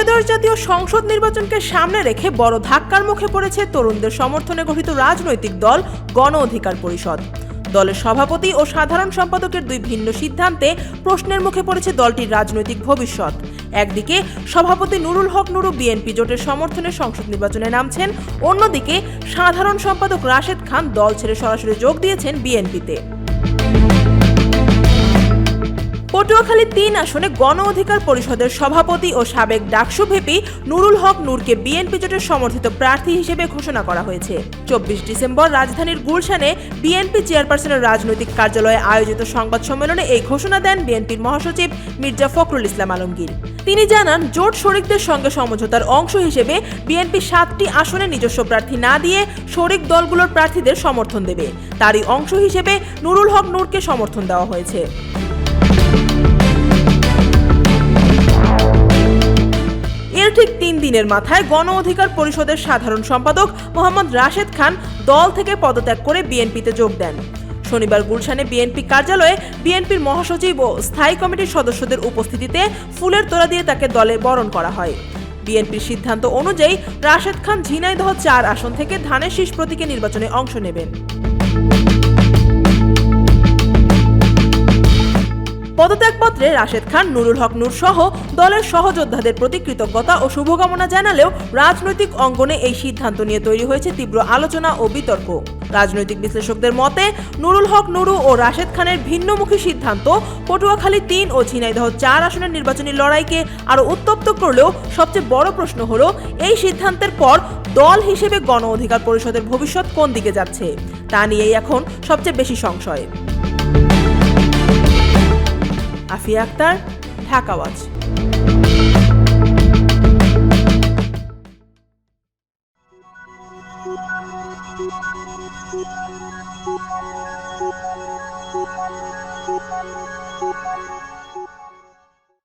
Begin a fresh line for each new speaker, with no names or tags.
ত্রয়োদশ জাতীয় সংসদ নির্বাচনকে সামনে রেখে বড় ধাক্কার মুখে পড়েছে তরুণদের সমর্থনে গঠিত রাজনৈতিক দল, গণ অধিকার পরিষদ। দলের সভাপতি ও সাধারণ সম্পাদকের দুই ভিন্ন সিদ্ধান্তে প্রশ্নের মুখে পড়েছে দলটির রাজনৈতিক ভবিষ্যৎ। একদিকে, সভাপতি নুরুল হক নুরু বিএনপি জোটের সমর্থনে সংসদ নির্বাচনে নামছেন, অন্যদিকে, সাধারণ সম্পাদক রাশেদ খান দল ছেড়ে সরাসরি যোগ দিয়েছেন বিএনপিতে। পটুয়াখালী তিন আসনে গণ অধিকার পরিষদের সভাপতি ও সাবেক ডাকসু ভেপি নুরুল হক নূরকে বিএনপি জোটের সমর্থিত প্রার্থী হিসেবে ঘোষণা করা হয়েছে। চব্বিশ ডিসেম্বর রাজধানীর গুলশানে বিএনপি চেয়ারপারসনের রাজনৈতিক কার্যালয়ে আয়োজিত সংবাদ সম্মেলনে এই ঘোষণা দেন বিএনপির মহাসচিব মির্জা ফখরুল ইসলাম আলমগীর। তিনি জানান, জোট শরিকদের সঙ্গে সমঝোতার অংশ হিসেবে বিএনপি সাতটি আসনে নিজস্ব প্রার্থী না দিয়ে শরিক দলগুলোর প্রার্থীদের সমর্থন দেবে। তারই অংশ হিসেবে নুরুল হক নূরকে সমর্থন দেওয়া হয়েছে। দিনের মাথায় গণ অধিকার পরিষদের সাধারণ সম্পাদক মোহাম্মদ রাশেদ খান দল থেকে পদত্যাগ করে বিএনপিতে যোগ দেন। শনিবার গুলশানে বিএনপি কার্যালয়ে বিএনপির মহাসচিব ও স্থায়ী কমিটির সদস্যদের উপস্থিতিতে ফুলের তোড়া দিয়ে তাকে দলে বরণ করা হয়। বিএনপির সিদ্ধান্ত অনুযায়ী রাশেদ খান ঝিনাইদহ চার আসন থেকে ধানের শীষ প্রতীকে নির্বাচনে অংশ নেবেন। পদত্যাগপত্রে রাশেদ খান, নুরুল হক নূর সহ দলের সহযোদ্ধাদের প্রতি কৃতজ্ঞতা ও শুভকামনা জানালেও রাজনৈতিক অঙ্গনে এই সিদ্ধান্ত নিয়ে তৈরি হয়েছে তীব্র আলোচনা ও বিতর্ক। রাজনৈতিক বিশ্লেষকদের মতে, নুরুল হক নুরু ও রাশেদ খানের ভিন্নমুখী সিদ্ধান্ত পটুয়াখালী তিন ও ঝিনাইদহ চার আসনের নির্বাচনী লড়াইকে আরও উত্তপ্ত করলেও সবচেয়ে বড় প্রশ্ন হলো, এই সিদ্ধান্তের পর দল হিসেবে গণ অধিকার পরিষদের ভবিষ্যৎ কোন দিকে যাচ্ছে? তা নিয়েই এখন সবচেয়ে বেশি সংশয়। Afia Akter Dhaka watch
Thank.